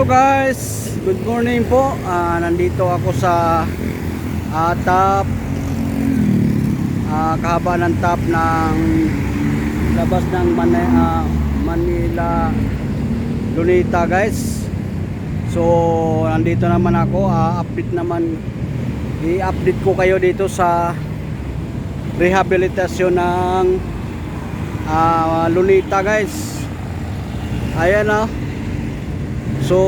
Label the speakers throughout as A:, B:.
A: Hello guys, good morning po. Ah, nandito ako sa ah, top ah, kahaba ng top ng labas ng Mani- ah, Manila Lunita guys. So, nandito naman ako, ah, update naman i-update ko kayo dito sa rehabilitasyon ng ah, Lunita guys. Ayan ah. So,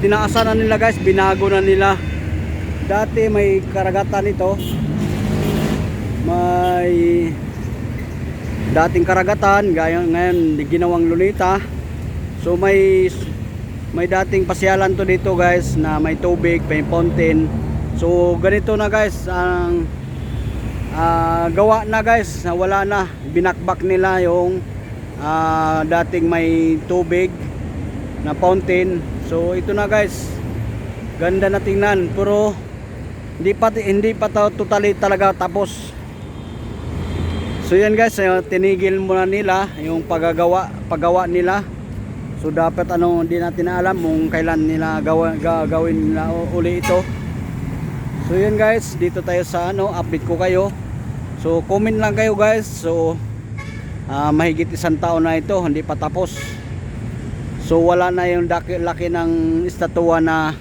A: tinaasan na nila guys, binago na nila. Dati may karagatan ito. May dating karagatan, gaya ngayon ginawang lunita. So may may dating pasyalan to dito guys na may tubig, may fountain. So ganito na guys ang ah, gawa na guys, wala na. Binakbak nila yung ah, dating may tubig na fountain. So ito na guys. Ganda na tingnan pero hindi pa hindi pa to totally talaga tapos. So yan guys, eh, tinigil muna nila yung paggagawa, paggawa nila. So dapat ano, hindi natin alam kung kailan nila gagawin nila uli ito. So yan guys, dito tayo sa ano, update ko kayo. So comment lang kayo guys. So ah, mahigit isang taon na ito, hindi pa tapos. So wala na yung laki, laki ng estatwa na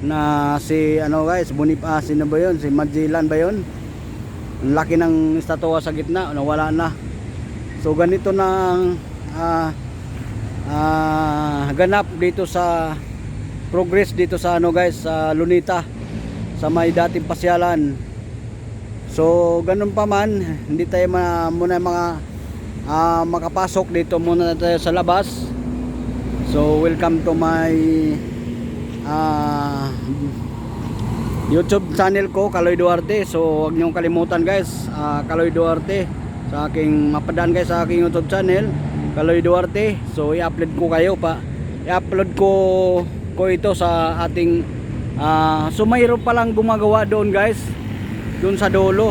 A: na si ano guys, Bonif ah, sino ba 'yon? Si Magellan ba 'yon? Ang laki ng estatwa sa gitna, nawala na. So ganito na ang ah, ah, ganap dito sa progress dito sa ano guys, sa Lunita sa may dating pasyalan. So ganun pa man, hindi tayo ma- muna mga ah, makapasok dito muna tayo sa labas. So welcome to my ah, YouTube channel ko Kaloy Duarte. So huwag niyong kalimutan guys, ah, Kaloy Duarte sa aking mapadaan guys sa aking YouTube channel Kaloy Duarte. So i-upload ko kayo pa. I-upload ko ko ito sa ating ah, so mayroon pa lang gumagawa doon guys. Doon sa dolo.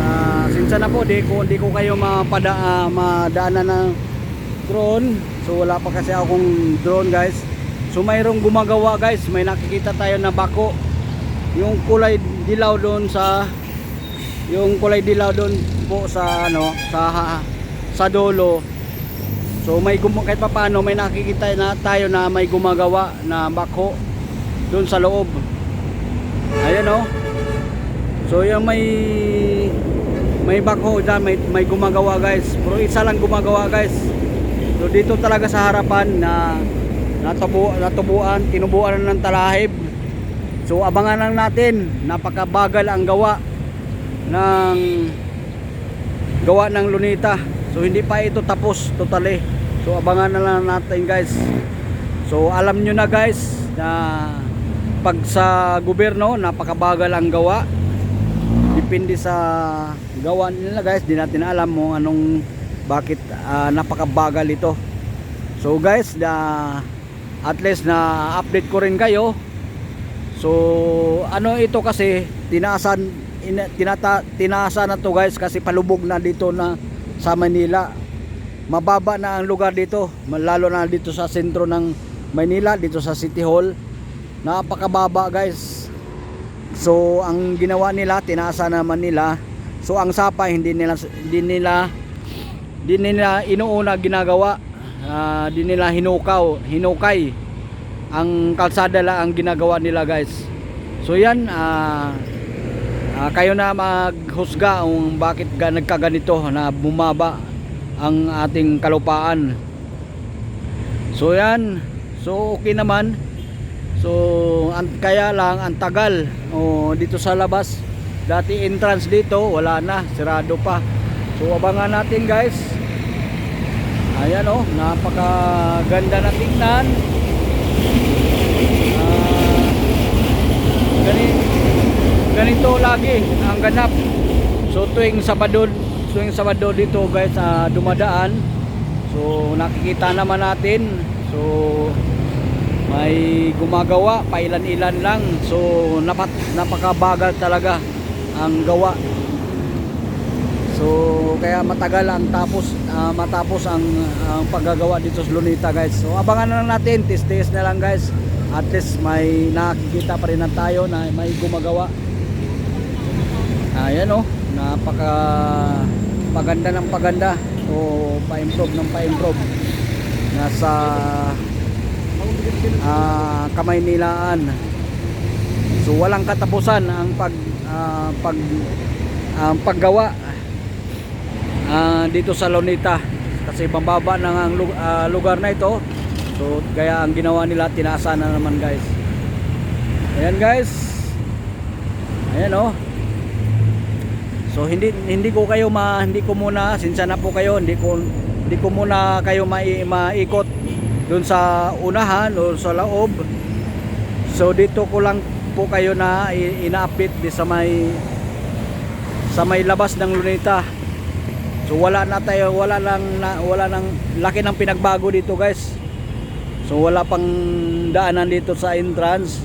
A: Ah, sinsa na po di ko di ko kayo mapada ah, madaanan ng drone. So wala pa kasi akong drone guys. So mayroong gumagawa guys, may nakikita tayo na bako. Yung kulay dilaw doon sa yung kulay dilaw doon po sa ano sa sa dolo. So may kahit pa paano may nakikita na tayo na may gumagawa na bako doon sa loob. Ayan oh. So yung may may bako dyan, may, may gumagawa guys. Pero isa lang gumagawa guys. So dito talaga sa harapan na natubu, natubuan, tinubuan ng talahib. So abangan lang natin, napakabagal ang gawa ng gawa ng lunita. So hindi pa ito tapos totally. So abangan na lang natin guys. So alam nyo na guys na pag sa gobyerno napakabagal ang gawa. Depende sa gawa nila guys, di natin alam mo anong bakit ah, napakabagal ito. So guys, na at least na update ko rin kayo. So ano ito kasi tinaasan ina, tinata, tinaasan na to guys kasi palubog na dito na sa Manila. Mababa na ang lugar dito, lalo na dito sa sentro ng Manila, dito sa City Hall. Napakababa guys. So ang ginawa nila, tinaasa naman nila. So ang sapa hindi nila hindi nila hindi nila inuuna ginagawa. Ah, di nila hinukaw, hinukay. Ang kalsada lang ang ginagawa nila guys. So yan ah ah, kayo na maghusga kung bakit ga, nagkaganito na bumaba ang ating kalupaan. So yan. So okay naman. So ang, kaya lang ang tagal oh, dito sa labas. Dati entrance dito wala na, sirado pa. So abangan natin guys. Ayan oh, napakaganda na tingnan. Ah, ganito, ganito lagi ang ganap. So tuwing Sabado, tuwing Sabado dito guys ah, dumadaan. So nakikita naman natin. So may gumagawa pailan-ilan lang so napat, napakabagal talaga ang gawa so Kaya matagal ang tapos ah, matapos ang, ang paggagawa dito sa Lunita guys. So abangan na lang natin, tis-tis na lang guys. At least may nakikita pa rin na tayo na may gumagawa. Ayan oh, napaka paganda ng paganda. So pa-improve ng pa-improve. Nasa ah, kamay nilaan. So walang katapusan ang pag ah, pag ang paggawa ah, dito sa Lonita kasi pambaba na ang ah, lugar na ito. So kaya ang ginawa nila tinaasan na naman guys. Ayan guys. Ayan oh. So hindi hindi ko kayo ma hindi ko muna sinsa na po kayo hindi ko hindi ko muna kayo mai, maikot doon sa unahan o sa loob. So dito ko lang po kayo na ina-update sa may sa may labas ng Luneta. So wala na tayo, wala lang na, wala nang laki ng pinagbago dito, guys. So wala pang daanan dito sa entrance.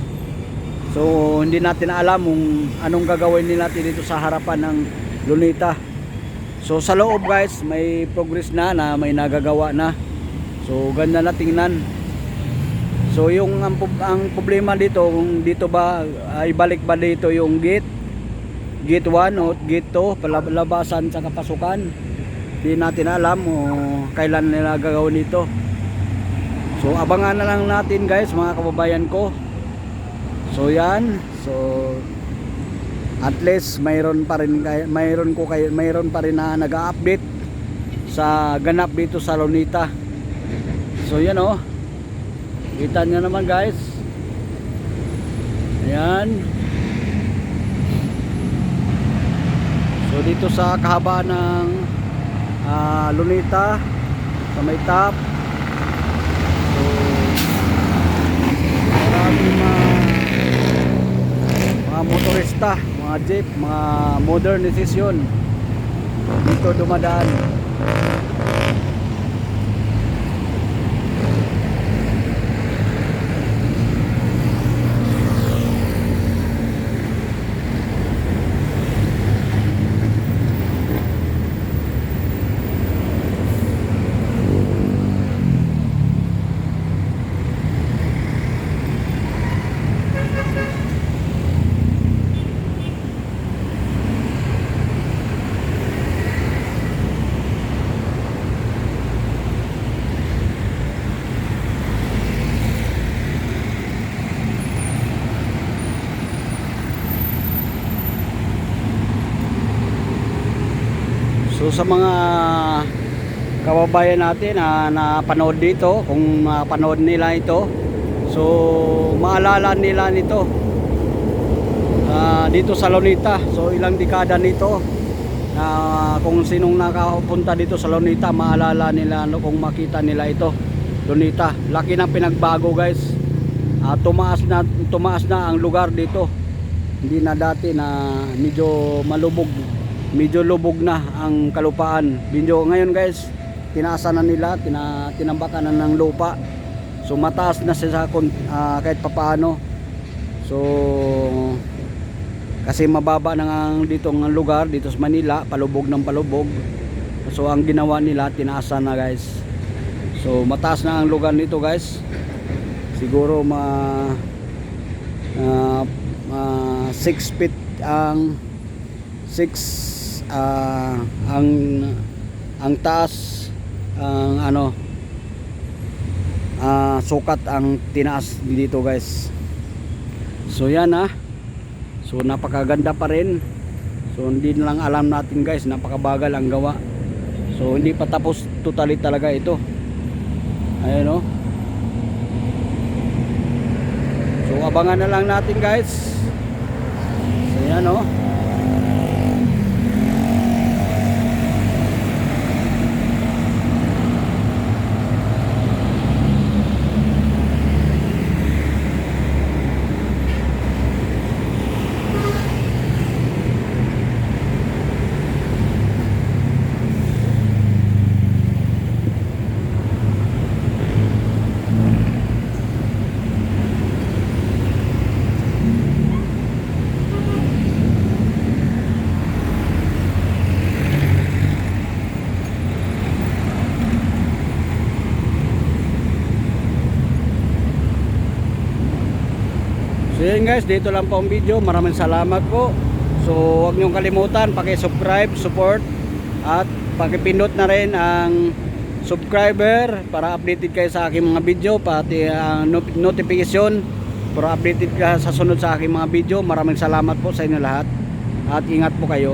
A: So hindi natin alam kung anong gagawin nila natin dito sa harapan ng Luneta. So sa loob, guys, may progress na na may nagagawa na. So ganda na tingnan. So yung ang, ang problema dito kung dito ba ay balik ba dito yung gate gate 1 o gate 2 palabasan sa kapasukan hindi natin alam o kailan nila gagawin ito. So abangan na lang natin guys mga kababayan ko. So yan. So at least mayroon pa rin mayroon ko kay mayroon pa rin na nag-update sa ganap dito sa Lonita. So yan oh. Kita nyo naman guys. Ayan. So dito sa kahabaan ng ah, Lunita sa may top. So maraming mga, mga motorista, mga jeep, mga modernization dito dumadaan. Sa mga kababayan natin na napanood dito, kung mapanood nila ito, so maalala nila nito ah, dito sa Lonita. So ilang dekada nito na kung sinong nakapunta dito sa Lonita, maalala nila no, kung makita nila ito. Lonita, laki ng pinagbago guys. Ah, tumaas na tumaas na ang lugar dito. Hindi na dati na medyo malubog medyo lubog na ang kalupaan. Medyo ngayon guys, tinaasan na nila, tina, tinambakan na ng lupa. So mataas na siya sa ah, kahit papaano. So kasi mababa na nga dito ang lugar dito sa Manila, palubog ng palubog. So ang ginawa nila, tinaasan na guys. So mataas na ang lugar nito guys. Siguro ma ah, 6 feet ang 6 ah, ang ang taas ang ano ah, sukat ang tinaas dito guys. So yan ah. So napakaganda pa rin. So hindi lang alam natin guys napakabagal ang gawa. So hindi pa tapos totally talaga ito. Ayun oh. So abangan na lang natin guys. So yan oh yun guys, dito lang po ang video. Maraming salamat po. So huwag niyong kalimutan, paki-subscribe, support at paki-pindot na rin ang subscriber para updated kayo sa aking mga video pati ang not- notification para updated ka sa sunod sa aking mga video. Maraming salamat po sa inyo lahat at ingat po kayo.